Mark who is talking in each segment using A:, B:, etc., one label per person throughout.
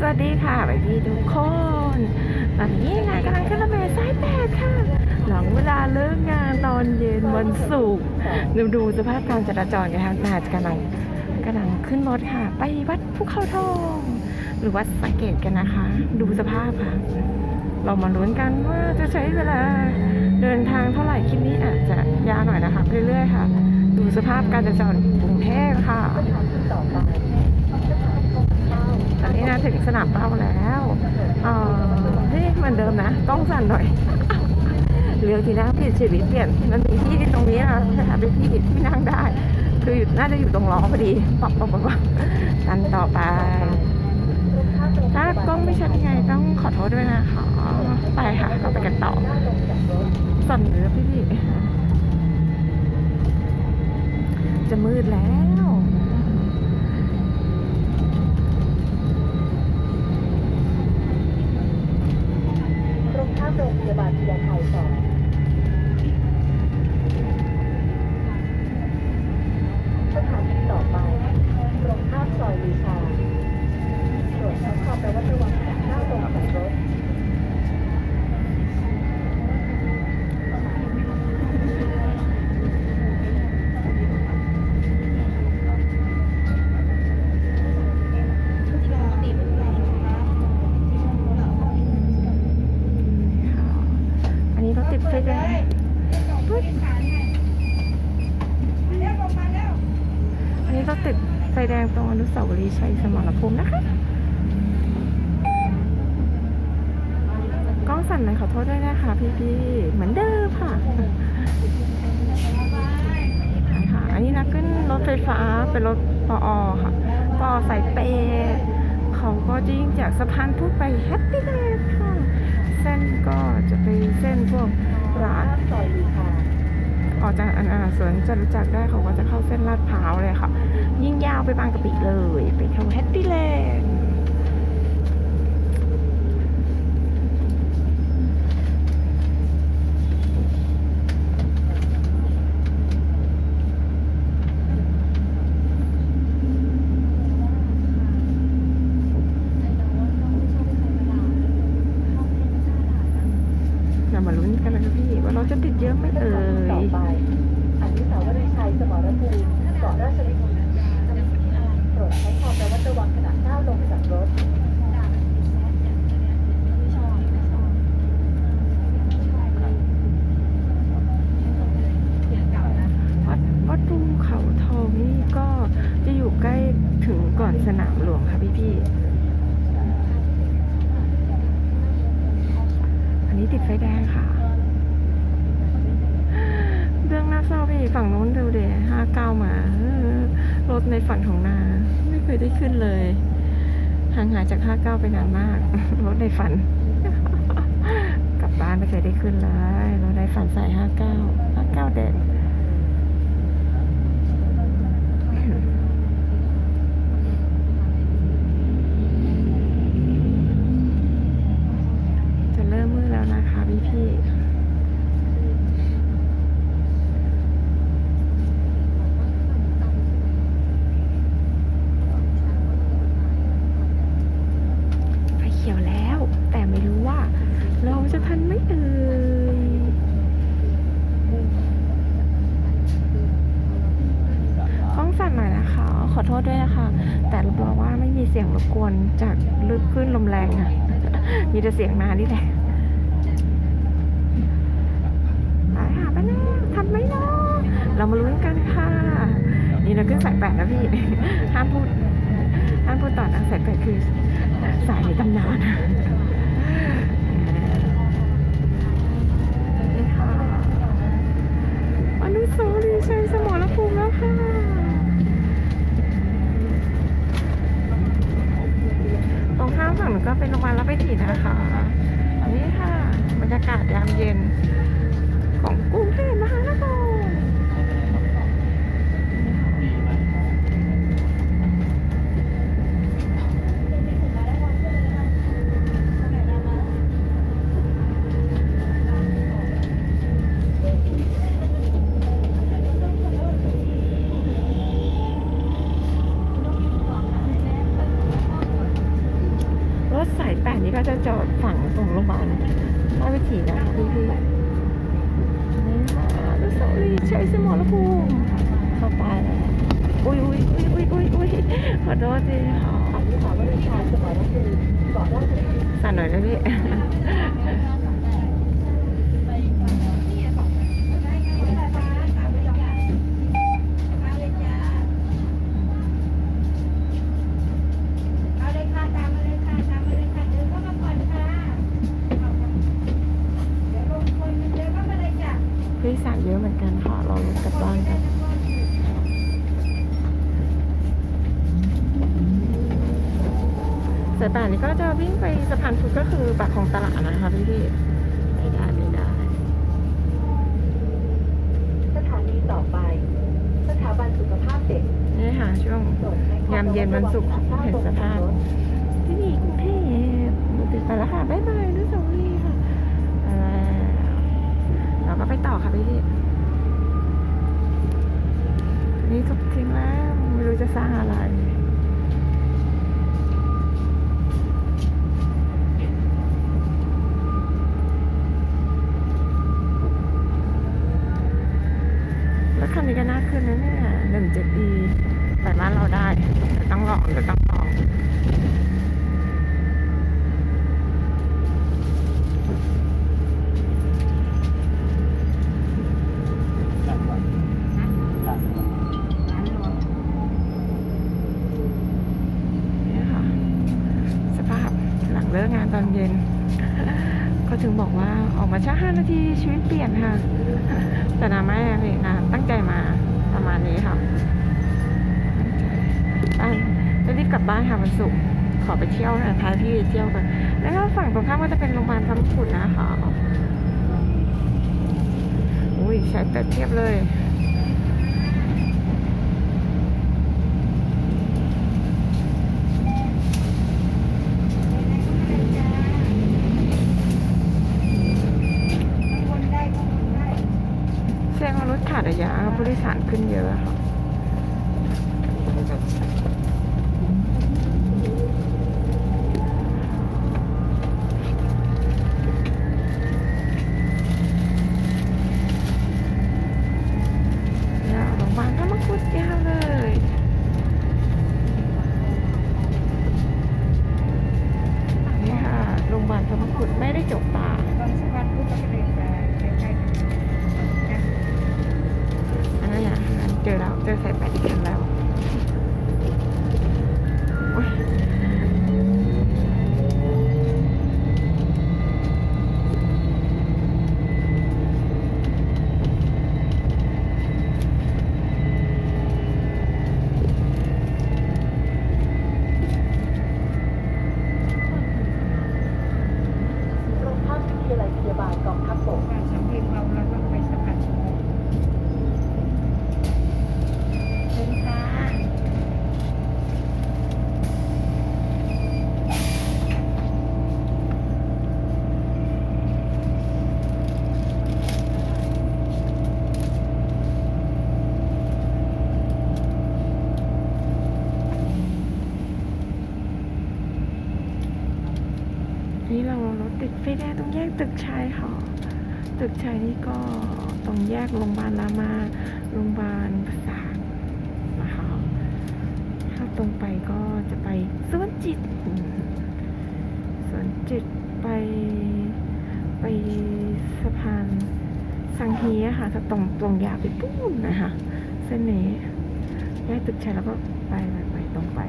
A: สวัสดีค่ะไปพี่ทุกคนตอนนี้นายกำลังขึ้นรถเมล์สายแปดค่ะ หลังเวลาเลิกงานตอนเย็นวันศุกร์ดูดูสภาพการจราจรกันค่ะนายกำลังกำลังขึ้นรถค่ะ ไปวัดภูเขาทอง หรือวัดสะเกดกันนะคะ ดูสภาพค่ะ เรามาลุ้นกันว่าจะใช้เวลาเดินทางเท่าไหร่คลิปนี้อาจจะยาวหน่อยนะคะเรื่อยๆค่ะ ดูสภาพการจราจรกรุงเทพค่ะ นนี้นะถึงสนามเป้าแล้วเออเฮ้ยเหมือนเดิมนะ ต้องสั่นหน่อยเรือทีแรกเปลี่ยนชีวิตเปลี่ยนมันมีที่ตรงนี้นะนะคะเป็นที่ที่นั่งได้ คืออยู่น่าจะอยู่ตรงล้อพอดีปับปับปับปับกันต่อไป ถ้ากล้องไม่ชัดยังไงต้องขอโทษด้วยนะคะไปค่ะเราไปกันต่อสั่นเรือพี่จะมืดแล้ว
B: ตรงข้ามโรงพยาบาลพญาไทสองสถานีต่อไปตรงข้ามซอยลีชาตรวจสอบความระมัดระวังขณะก้าวลงจากรถ
A: อันนี้รถติดไฟแดงปึ๊บอันนี้รถติดไฟ แดงตรงอนุสาวรีย์ชัยสมรภูมินะคะ กล้องสั่นหน่อยขอโทษด้วยนะคะพี่ๆ เหมือนเดิมค่ะค่ะ อันนี้นะขึ้นรถไฟฟ้าเป็นรถปออค่ะปอสายเปเขาก็จะยิ่งจากสะพานพุทธไปแฮปปี้แลนด์ค่ะ เส้นก็จะไปเส้นพวกร้าน
B: อยลือชา
A: ออกจากอันอาสวนจะรู้จักได้เขาก็จะเข้าเส้นลาดพร้าวเลยค่ะ ยิ่งยาวไปบางกะปิเลย ไปทำแฮปปี้แลนด์เรามาลุ้นกันนะคะพี่ว่าเราจะติดเยอะไหมเอ่
B: ต่อย ไปอนุสาวรีย์ชัยสมรภูมิเกาะราชวิถีโปรดใช้ความระมัดระวังขณะก้าวลงจากรถ
A: วัดวัดภูเขาทองนี่ก็จะอยู่ใกล้ถึงก่อนสนามหลวงค่ะพี่พี่ๆอันนี้ติดไฟแดงค่ะ เรื่องน่าเศร้าพี่ ฝั่งนู้นดูเดห้าเก้ามา รถในฝันของนา ไม่เคยได้ขึ้นเลย ห่างหายจากห้าเก้าไปนานมาก รถในฝัน กลับบ้านไม่เคยได้ขึ้นเลยรถในฝันสายห้าเก้าห้าเก้าเดง จะเริ่มมืดแล้วนะคะพี่พี่ไฟเขียวแล้ว แต่ไม่รู้ว่า เราจะทันไหมเอ่ยต้องสั่นหน่อยนะคะ ขอ โทษด้วยนะคะ แต่รับรองว่าไม่มีเสียงรบกวนจากลึกขึ้นลมแรงอะมีแต่เสียงนานี่แหละไปค่ะไปแล้วทันไหมเนาะเรามาลุ้นกันค่ะ นี่เราขึ้นสายแปดแล้วพี่ ห้ามพูด ห้ามพูดต่อนะสายแปดคือสายในตำนานค่ะอนุสาวรีย์ชัยสมรภูมิแล้วค่ะ ตรงข้าม ฝั่งนูก็เป็นโรงพยาบาลรับไปถีนะคะ นี่ค่ะ บรรยากาศยามเย็นของกุ้ง ก็จะจอดฝั่งตรงโรงพยาบาลราชวิถีนะคะพี่พี่ๆนี่ค่ะอนุสาวรีย์ชัยสมรภูมิเข้าไปแล้วอุ้ยอุ้ยอุ้ยอุ้ยอุ้ยอุ้ยขอโทษทีค่ะ
B: อนุสาวรีย์ชัยสมรภูมิเกาะราชวิถี
A: สั่นหน่อยนะพี่
C: เอาเลยค่ะตามมาเลยค่ะตามมาเลยค่ะเดินเข้ามาก่อนค่ะเดี๋ยวลงคนเดินเข้ามาเลยจ้ะ
A: ผู้โดยสารเยอะเหมือนกันค่ะรอรถกลับบ้านกันสายป่านนี้ก็จะวิ่งไปสะพานพุทธก็คือปากของตลาดนะคะพี่พี่ๆไม่ได้ไม่ได้
B: สถานีต่อไป สถาบันสุขภาพเด็ก
A: นี่ค่ะช่วง
B: ส่งให้ข้อ
A: ยามเย็นวันศุกร์
B: ระวัง
A: เห็นสภาพ ที่นี่กรุงเทพดูติดไปแล้วค่ะบ๊ายบายนุสาวรีย์ค่ะอ่าเราก็ไปต่อค่ะพี่พี่นี่ทุกทิ้งแล้วไม่รู้จะสร้างอะไร แล้วคันนี้ก็น่าขึ้นนะเนี่ยหนึ่งเจ็ดดีแต่ร้านเราได้แต่ต้องลองแต่ต้องลอง เนี่ยค่ะ สภาพหลัง เลิกงานตอนเย็นก็ถึงบอกว่าออกมาช้าห้านาทีชีวิตเปลี่ยนค่ะ แต่นาไม่เลยนะตั้งใจมาประมาณนี้ค่ะไปจะรีบกลับบ้านค่ะวันศุกร์ขอไปเที่ยวนะพาพี่เที่ยวกัน แล้วก็ฝั่งตรงข้ามก็จะเป็นโรงพยาบาลพระมงกุฎนะคะอุ้ยใช้แต่เทียบเลย
C: คนได้ก็คนได้
A: แสดงว่ารถขาดระยะผู้ โดยสารขึ้นเยอะค่ะ กโรงพยาบาลรา
C: มา
A: โรงพยาบาลประสานนะคะถ้าตรงไปก็จะไปสวนจิตสวนจิตไป ไปสะพานสังเฮียค่ะถ้าตรงตรงยาวไปปุ้นนะคะเส้นนี้แยกตึกชัยแล้วก็ไปไปไปตรงไป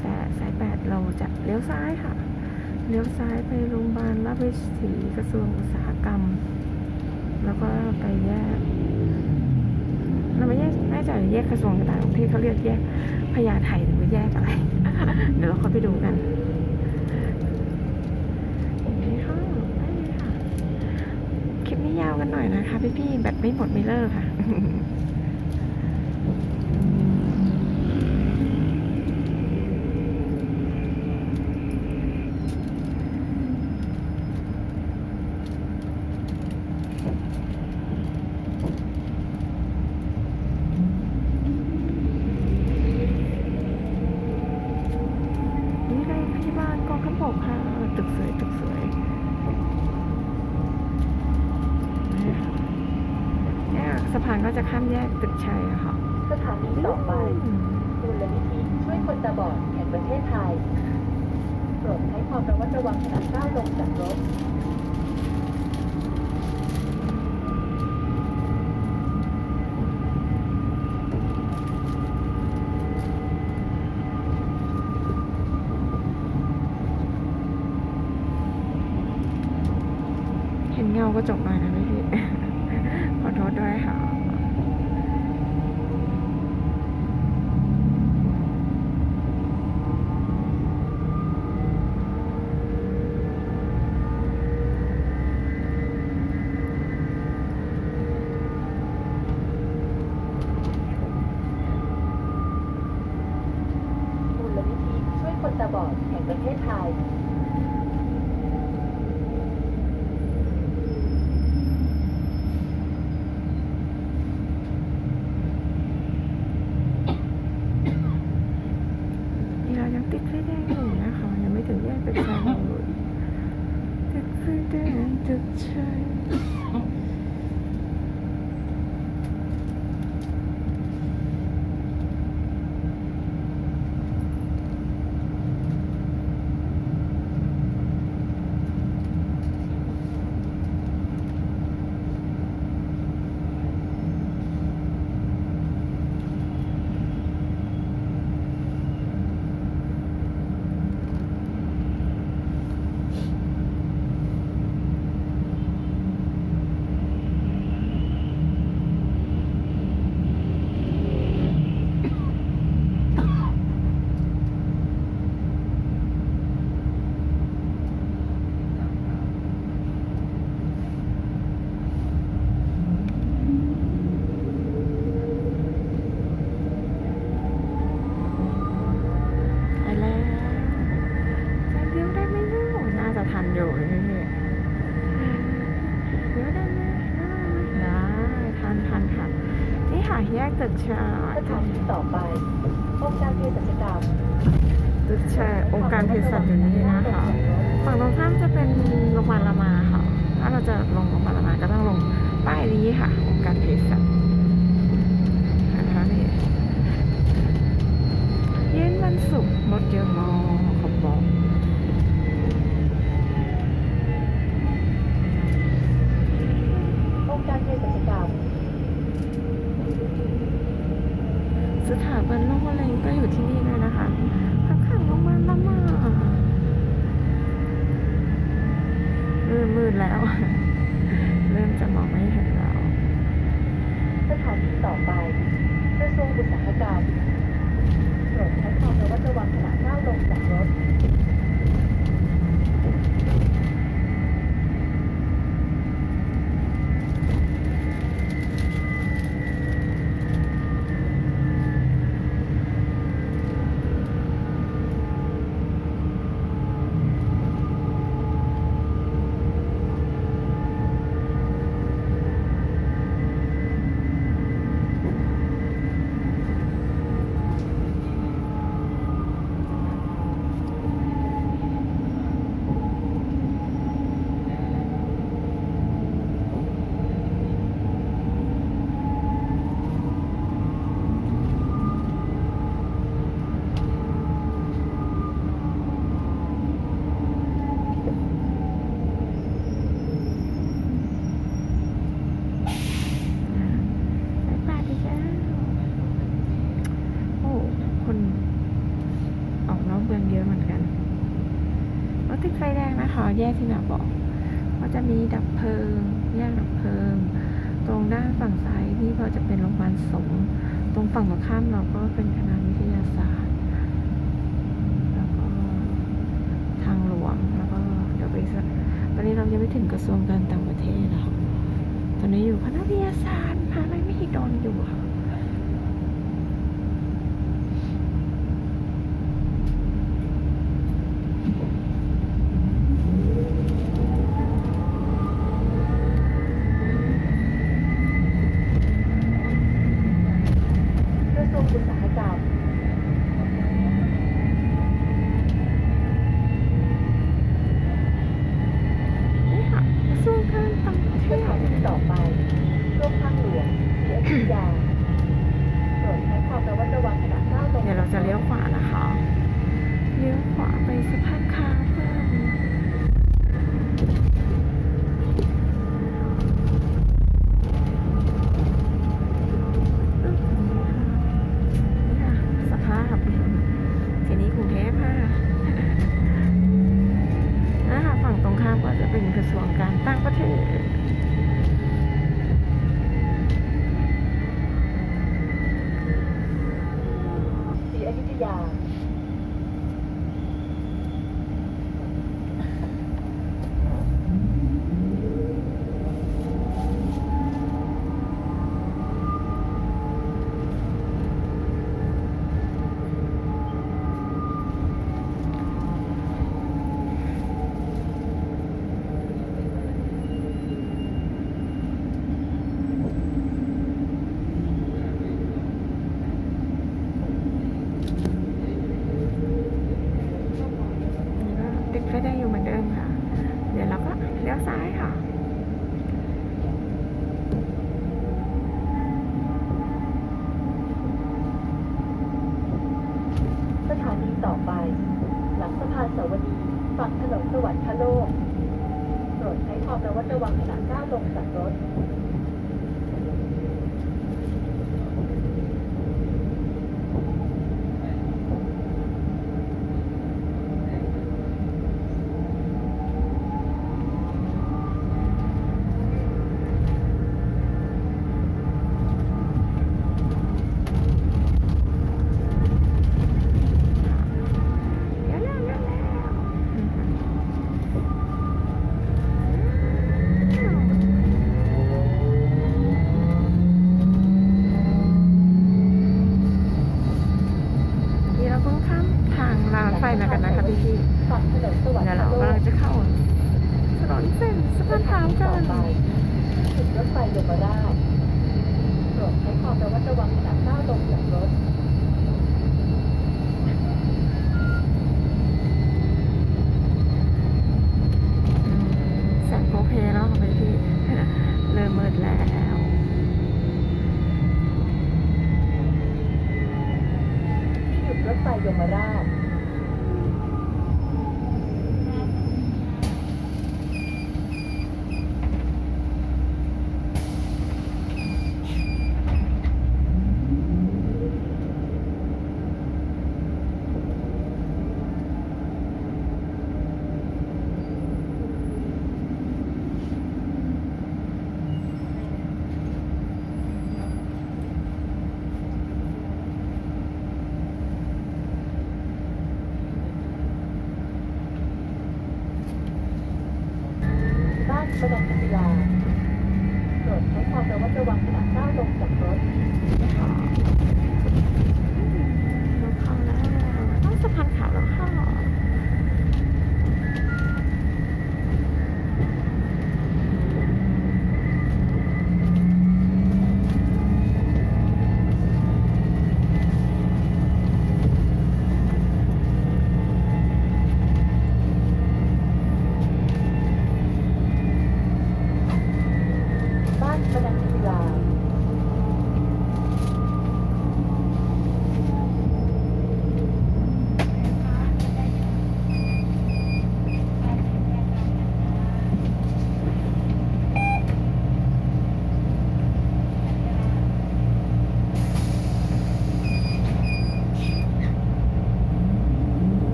A: แต่สายแปดเราจะเลี้ยวซ้ายค่ะ เลี้ยวซ้ายไปโรงพยาบาลราชวิถีกระทรวงอุตสาหกรรม แล้วก็ไปแยกเราไม่แยกน่าจะแยกกระทรวงต่างประเทศเขาเรียกแยกพญาไทหรือว่าแยกอะไร เดี๋ยวเราค่อยไปดูกันนี่ค่ะได้เลยค่ะคลิปนี้ยาวกันหน่อยนะคะพี่ๆ
B: แบ
A: ตไม่หมดไม่
B: เลิ
A: กค่ะ 我走了 Ciao. มือ
B: งเย
A: อะเหมือนกันรถติดไฟแดงนะคะแยกที่หนาบอกก็จะมีดับเพลิง แยกดับเพลิง ตรงด้านฝั่งซ้ายนี่ก็จะเป็นโรงพยาบาลสงตรงฝั่งตรงข้ามเราก็เป็นคณะวิทยาศาสตร์ แล้วก็ทางหลวงแล้วก็เดี๋ยวไปสัตอนนี้เรายังไม่ถึงกระทรวงการต่างประเทศหรอกตอนนี้อยู่คณะวิทยาศาสตร์มหาลัยมหิดนอยู่ค่ะ อุตสาหกรรม
B: อยุธยา
A: นี่ก็ติดไฟแดงอยู่เหมือนเดิมค่ะ เดี๋ยวเราก็เลี้ยวซ้ายค่ะ
B: สถานีต่อไป หลัง สะพาสวดีฝั่งถนนสวรรคโลกโปรดใช้ความระวัดระวังขณะก้าวลงจากรถ
A: ฟมากันนะคะพี่พี่เดี๋ยวเรากำลังจะเข้าถนนเส้นสะพานขาวกั
B: ต่อนไปจุดรถไฟยมราชโปรดใช้ความระมัดระวังขณะก้าวลงจากรถ
A: แสงโพเพเนาะพี่พี่เริ่มมืดแล้ว
B: หยุดรถไฟยมราช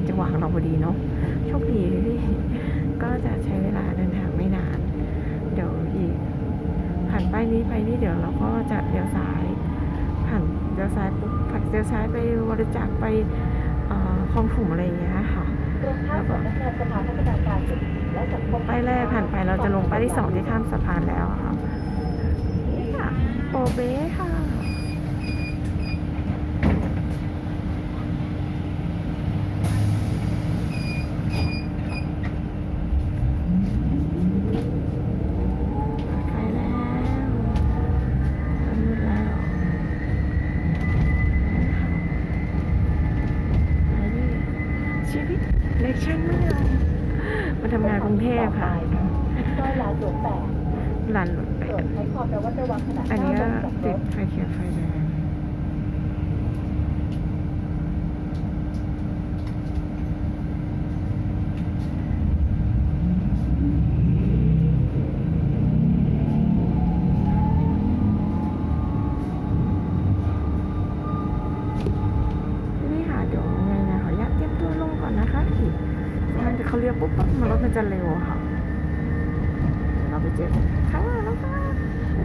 A: เป็นจังหวะของเราพอดีเนาะโชคดีที่ก็จะใช้เวลาเดินทางไม่นาน เดี๋ยวอีก ผ่านป้ายนี้ไปนี่เดี๋ยวเราก็จะเลี้ยวซ้าย ผ่านเลี้ยวซ้ายปุ๊บผ่านเลี้ยวซ้ายไปบริจาคไปอ่อคลองถุ่มอะไรอย่างเงี้ยค่ะ
B: ตรงข้ามสำนักงานสภาพัฒนาการเศรษฐกิจและสังคม
A: ป้ายแรกผ่านไปเราจะลงป้ายที่สองที่ข้ามสะพานแล้วค่ะนี่ค่ะโปเบ้ค่ะ ใกล้แล้วจะมืดแล้วไปดิชีวิตเล็กช่างเมืองมาทำงานกรุงเทพค่ะ
B: ซอยลาดหลวงแปด
A: หลันไป
B: โปรดใช้ความระมัดระวังขณะ
A: อัน
B: ก้า
A: นี้
B: วล
A: ก็
B: งจากร
A: ติด
B: ถ
A: ไฟเขียวไฟแดงนี่ค่ะเดี๋ยวไงนะขออนุญาตเตรียมตัวลงก่อนนะคะอีกมันจะเขาเรียกปุ๊บปั๊บมันรถมันจะเร็วอะค่ะ เราไปเจอกันข้างหน้าแล้วค่ะ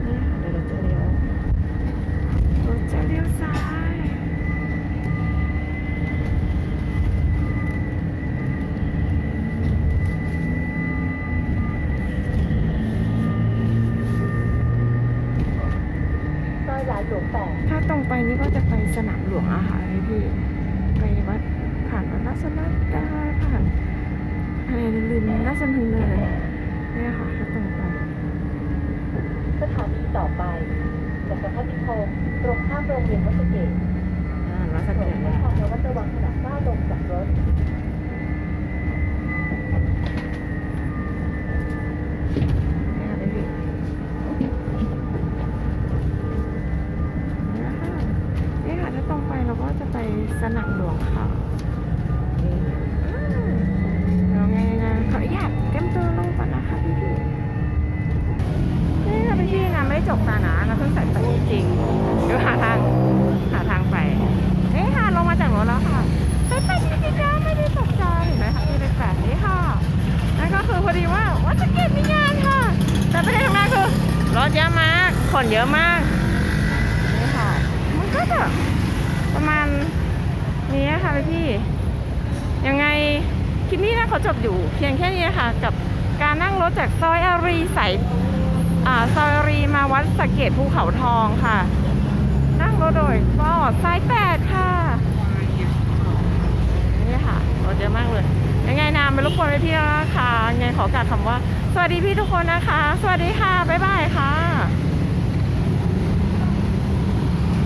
A: นี่ค่ะเดี๋ยวเราจะเลี้ยวเราจะเลี้ยวซ้าย
B: ซอยลาดหลวงแปด
A: ถ้าตรงไปนี่ก็จะไป สนามหลวงอะค่ะพี่พี่ไปวัดผ่านวัดราชนาดดาผ่านอะไรลืมน่าชดำเนินเนี่ยค่ะถ้าตรงไป
B: สถานีต่อไปจักรพรรดิพงศ์ตรงข้ามโรงเรียนวัดสเกต
A: อ่าวัดสะ
B: ร
A: เก
B: ด
A: ษ
B: ใช้ความระมัดระวังขณะก้าวลงจากรถ
A: เนี่ยค่ะพี่พี่เนี่ยค่ะนี่ค่ะถ้าตรงไปเราก็จะไป สนามหลวงค่ะ เขาจบอยู่ เพียงแค่นี้ค่ะ กับการนั่งรถจากซอยอารีสายอ่าซอยรีมาวัดสะเกตภูเขาทองค่ะ นั่งรถโดยก็สายแปดค่ะนี่ค่ะรถเยอะมากเลยยังไงนะไม่รบกวนพี่นะคะยังไงขอกราบคำว่า สวัสดีพี่ทุกคนนะคะ สวัสดีค่ะบ๊ายบายค่ะ